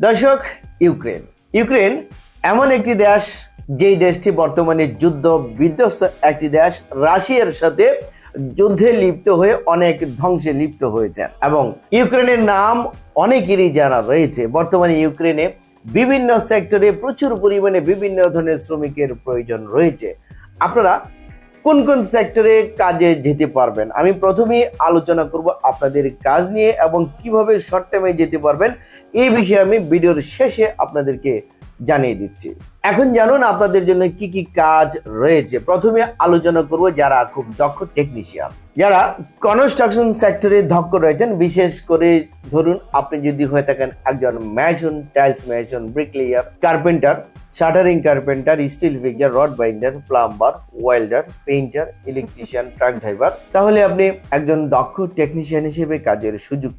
দর্শক, Ukraine. Ukraine এমন একটি দেশ, যেই দেশটি বর্তমানে যুদ্ধ বিধ্বস্ত একটি দেশ, রাশিয়ার সাথে যুদ্ধে লিপ্ত হয়ে অনেক ধ্বংসে লিপ্ত হয়েছে। এবং ইউক্রেনের নাম অনেকেরই জানা রয়েছে। বর্তমানে ইউক্রেনে বিভিন্ন সেক্টরে প্রচুর পরিমাণে বিভিন্ন ধরনের শ্রমিকের প্রয়োজন রয়েছে। আপনারা কোন কোন সেক্টরে কাজে যেতে পারবেন? আমি প্রথমেই আলোচনা করব আপনাদের কাজ নিয়ে এবং কীভাবে শর্ট টাইমে যেতে পারবেন। এই বিষয়ে আমি ভিডিওর শেষে আপনাদেরকে জানিয়ে দিচ্ছি। এখন জানুন আপনাদের জন্য কি কি কাজ রয়েছে। প্রথমে আলোচনা করব যারা খুব দক্ষ টেকনিশিয়ান যারা কনস্ট্রাকশন সেক্টরে দক্ষ রয়েছেন, বিশেষ করে ধরুন আপনি যদি হয়ে থাকেন একজন mason tiles mason bricklayer carpenter shuttering carpenter steel fixer rod binder plumber welder painter electrician truck driver তাহলে আপনি একজন দক্ষ টেকনিশিয়ান হিসেবে কাজের সুযোগ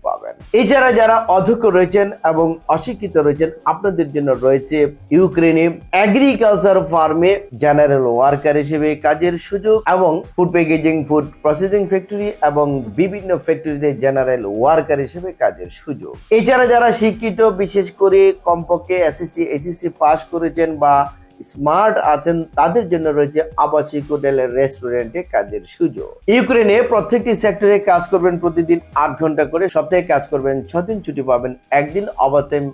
এছাড়া যারা অধ্যক্ষ রয়েছেন এবং অশিক্ষিত রয়েছেন, আপনাদের জন্য রয়েছে ইউক্রেনে এগ্রিকালচার ফার্মে জেনারেল ওয়ার্কার হিসেবে কাজের সুযোগ এবং food packaging food processing factory এবং বিভিন্ন ফ্যাক্টরিতে জেনারেল ওয়ার্কার হিসেবে কাজের সুযোগ। এছাড়া যারা শিক্ষিত, বিশেষ করে কমপক্ষে এসএসসি এসএসসি পাস করেছেন বা স্মার্ট আছেন, তাদের জন্য রয়েছে আবাসিক হোটেলের রেস্টুরেন্টে কাজের সুযোগ। ইউক্রেনে প্রত্যেকটি সেক্টরে কাজ করবেন প্রতিদিন আট ঘণ্টা করে, সপ্তাহে কাজ করবেন ছদিন ছুটি পাবেন একদিন ওভারটাইম